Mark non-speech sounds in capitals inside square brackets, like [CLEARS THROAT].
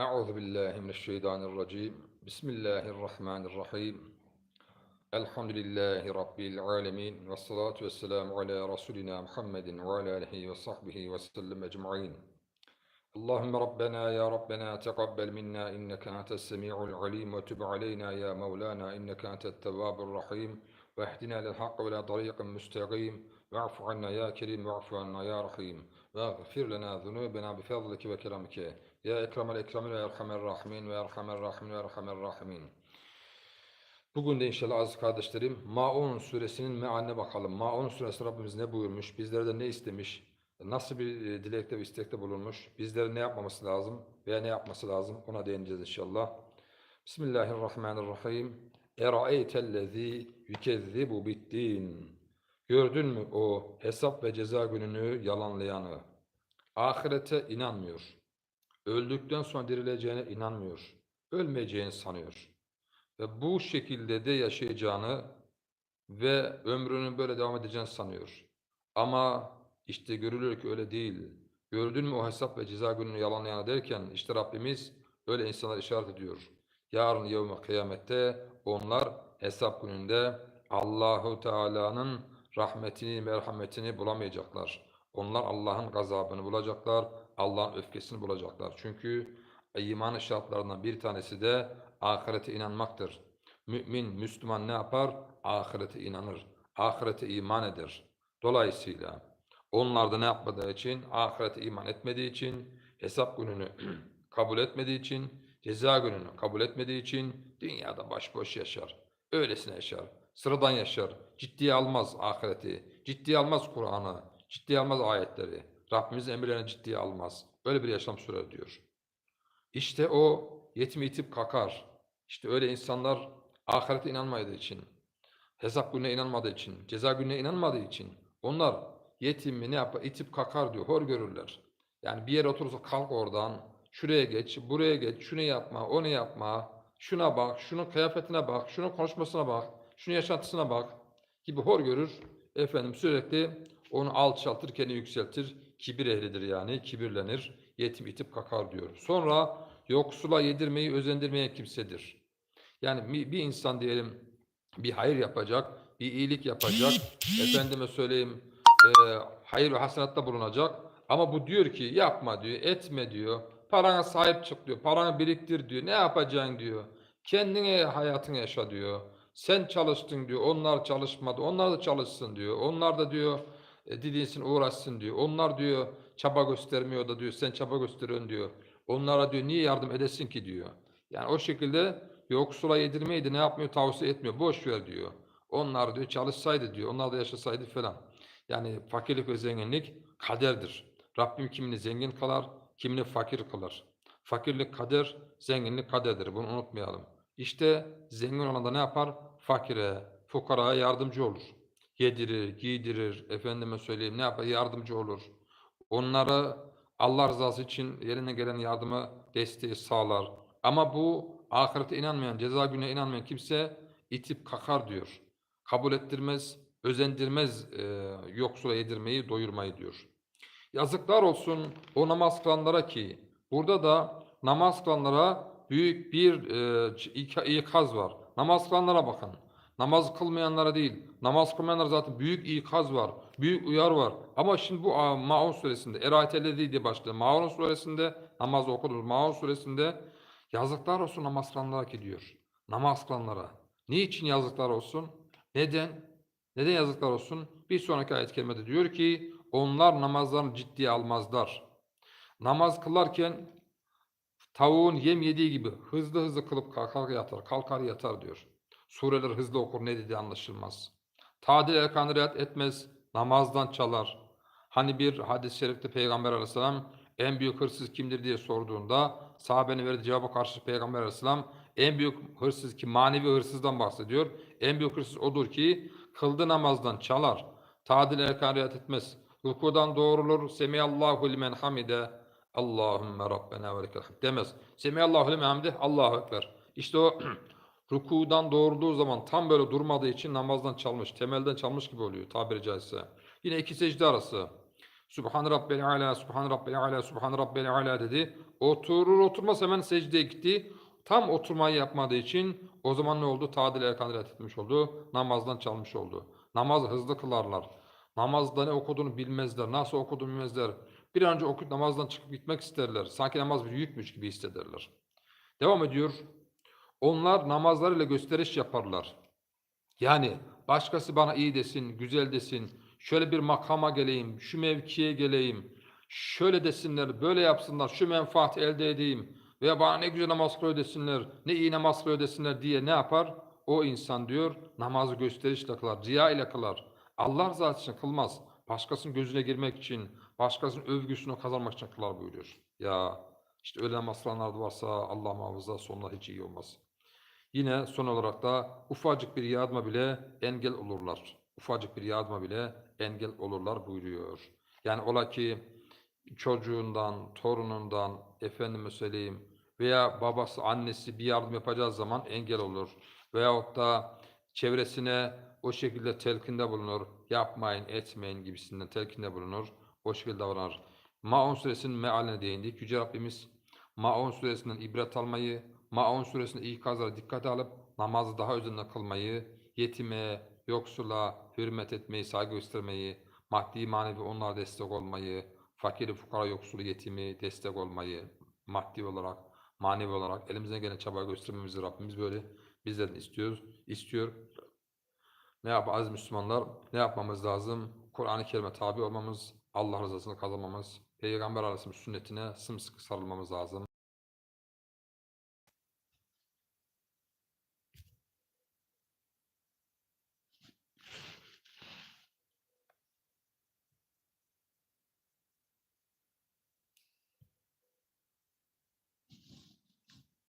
أعوذ بالله من الشيطان الرجيم. بسم الله الرحمن الرحيم. الحمد لله رب العالمين والصلاة والسلام على رسولنا محمد وعلى آله وصحبه وسلم أجمعين. اللهم ربنا يا ربنا تقبل منا إنك أنت السميع العليم وتب علينا يا مولانا إنك أنت التواب الرحيم. واهدنا للحق ولا طريق مستقيم. واعف عنا يا كريم واعف عنا يا رحيم. واغفر لنا ذنوبنا بفضلك وكرمك. Ya Ekremel Ekremin ve Erhamer Rahmin ve Erhamer Rahmin ve Erhamer Rahmin. Bugün de inşallah aziz kardeşlerim Maun suresinin mealine bakalım. Maun suresi Rabbimiz ne buyurmuş, bizlerden ne istemiş, nasıl bir e, dilekte ve istekte bulunmuş, bizlere ne yapmaması lazım veya ne yapması lazım ona değineceğiz inşallah. Bismillahirrahmanirrahim. Eraeytellezî yükezzibu bittin. Gördün mü o hesap ve ceza gününü yalanlayanı? Ahirete inanmıyor. Öldükten sonra dirileceğine inanmıyor. Ölmeyeceğini sanıyor. Ve bu şekilde de yaşayacağını ve ömrünün böyle devam edeceğini sanıyor. Ama işte görülür ki öyle değil. Gördün mü o hesap ve ceza gününü yalanlayanı derken işte Rabbimiz öyle insanlar işaret ediyor. Yarın yevme kıyamette onlar hesap gününde Allahu Teala'nın rahmetini, merhametini bulamayacaklar. Onlar Allah'ın gazabını bulacaklar, Allah'ın öfkesini bulacaklar. Çünkü imanın şartlarından bir tanesi de ahirete inanmaktır. Mümin, Müslüman ne yapar? Ahirete inanır. Ahirete iman eder. Dolayısıyla onlar da ne yapmadığı için, ahirete iman etmediği için, hesap gününü [CLEARS THROAT] kabul etmediği için, ceza gününü kabul etmediği için dünyada başboş yaşar. Öylesine yaşar. Sıradan yaşar. Ciddiye almaz ahireti. Ciddiye almaz Kur'an'ı. Ciddiye almaz ayetleri. Rabbimizin emirlerini ciddiye almaz. Öyle bir yaşam sürer diyor. İşte o yetim itip kakar. İşte öyle insanlar ahirete inanmadığı için, hesap gününe inanmadığı için, ceza gününe inanmadığı için onlar yetimi ne yapar? itip kakar diyor. Hor görürler. Yani bir yere oturursa kalk oradan, şuraya geç, buraya geç, şunu yapma, onu yapma, şuna bak, şunun kıyafetine bak, şunun konuşmasına bak, şunun yaşantısına bak gibi hor görür. Efendim sürekli onu alçaltır, kendini yükseltir. Kibir ehlidir yani, kibirlenir, yetim itip kakar diyor. Sonra yoksula yedirmeyi özendirmeyen kimsedir. Yani bir insan diyelim bir hayır yapacak, bir iyilik yapacak, efendime söyleyeyim e, hayır ve hasanatta bulunacak. Ama bu diyor ki yapma diyor, etme diyor, parana sahip çık diyor, paranı biriktir diyor, ne yapacaksın diyor. Kendine hayatını yaşa diyor. Sen çalıştın diyor, onlar çalışmadı, onlar da çalışsın diyor. Onlar da diyor e, didinsin uğraşsın diyor. Onlar diyor çaba göstermiyor da diyor sen çaba gösteriyorsun diyor. Onlara diyor niye yardım edesin ki diyor. Yani o şekilde yoksula yedirmeyi de ne yapmıyor tavsiye etmiyor. Boş ver diyor. Onlar diyor çalışsaydı diyor. Onlar da yaşasaydı falan. Yani fakirlik ve zenginlik kaderdir. Rabbim kimini zengin kılar, kimini fakir kılar. Fakirlik kader, zenginlik kaderdir. Bunu unutmayalım. İşte zengin olan da ne yapar? Fakire, fukaraya yardımcı olur. Yedirir, giydirir, efendime söyleyeyim ne yapar? Yardımcı olur. Onlara Allah rızası için yerine gelen yardımı, desteği sağlar. Ama bu ahirete inanmayan, ceza gününe inanmayan kimse itip kakar diyor. Kabul ettirmez, özendirmez e, yoksula yedirmeyi, doyurmayı diyor. Yazıklar olsun o namaz kılanlara ki burada da namaz kılanlara büyük bir e, ik- ikaz var. Namaz kılanlara bakın. Namaz kılmayanlara değil. Namaz kılmayanlara zaten büyük ikaz var. Büyük uyar var. Ama şimdi bu Maun suresinde Eraitellezi diye başlıyor. Maun suresinde namaz okunur. Maun suresinde yazıklar olsun namaz kılanlara ki diyor. Namaz kılanlara. Niçin yazıklar olsun? Neden? Neden yazıklar olsun? Bir sonraki ayet kerimede diyor ki onlar namazlarını ciddiye almazlar. Namaz kılarken tavuğun yem yediği gibi hızlı hızlı kılıp kalkar yatar, kalkar yatar diyor. Sureler hızlı okur ne dediği anlaşılmaz. Tadil erkanı riayet etmez, namazdan çalar. Hani bir hadis-i şerifte Peygamber aleyhisselam en büyük hırsız kimdir diye sorduğunda sahabenin verdiği cevaba karşı Peygamber aleyhisselam en büyük hırsız ki manevi hırsızdan bahsediyor. En büyük hırsız odur ki kıldı namazdan çalar. Tadil erkan riayet etmez. Rukudan doğrulur. Semiyallahu limen hamide. Allahümme Rabbena ve lekel demez. Semiyallahu limen hamide. Allahu Ekber. İşte o [CLEARS THROAT] rukudan doğrulduğu zaman tam böyle durmadığı için namazdan çalmış, temelden çalmış gibi oluyor tabiri caizse. Yine iki secde arası. Subhan Rabbel Ala, Subhan Rabbel Ala, Subhan Rabbel Ala dedi. oturur oturmaz hemen secdeye gitti. Tam oturmayı yapmadığı için o zaman ne oldu? Tadil erkan etmiş oldu. Namazdan çalmış oldu. Namazı hızlı kılarlar. Namazda ne okuduğunu bilmezler. Nasıl okuduğunu bilmezler. Bir an önce okuyup namazdan çıkıp gitmek isterler. Sanki namaz bir yükmüş gibi hissederler. Devam ediyor. Onlar namazlarıyla gösteriş yaparlar. Yani başkası bana iyi desin, güzel desin, şöyle bir makama geleyim, şu mevkiye geleyim, şöyle desinler, böyle yapsınlar, şu menfaat elde edeyim veya bana ne güzel namaz kılıyor desinler, ne iyi namaz kılıyor desinler diye ne yapar? O insan diyor namazı gösterişle kılar, riya ile kılar. Allah rızası için kılmaz. Başkasının gözüne girmek için, başkasının övgüsünü kazanmak için kılar buyuruyor. Ya işte öyle namaz varsa Allah muhafaza sonlar hiç iyi olmaz. Yine son olarak da ufacık bir yardıma bile engel olurlar. Ufacık bir yardıma bile engel olurlar buyuruyor. Yani ola ki çocuğundan, torunundan, efendime söyleyeyim veya babası, annesi bir yardım yapacağı zaman engel olur. Veyahut da çevresine o şekilde telkinde bulunur. Yapmayın, etmeyin gibisinden telkinde bulunur. O şekilde davranır. Maun suresinin mealine değindik. Yüce Rabbimiz Maun suresinden ibret almayı, Maun suresinde ikazlara dikkate alıp namazı daha özenle kılmayı, yetime, yoksula hürmet etmeyi, saygı göstermeyi, maddi manevi onlara destek olmayı, fakiri, fukara, yoksulu, yetimi destek olmayı, maddi olarak, manevi olarak elimizden gelen çaba göstermemizi Rabbimiz böyle bizden istiyor, istiyor. Ne yap aziz Müslümanlar? Ne yapmamız lazım? Kur'an-ı Kerim'e tabi olmamız, Allah rızasını kazanmamız, Peygamber Aleyhisselam'ın sünnetine sımsıkı sarılmamız lazım.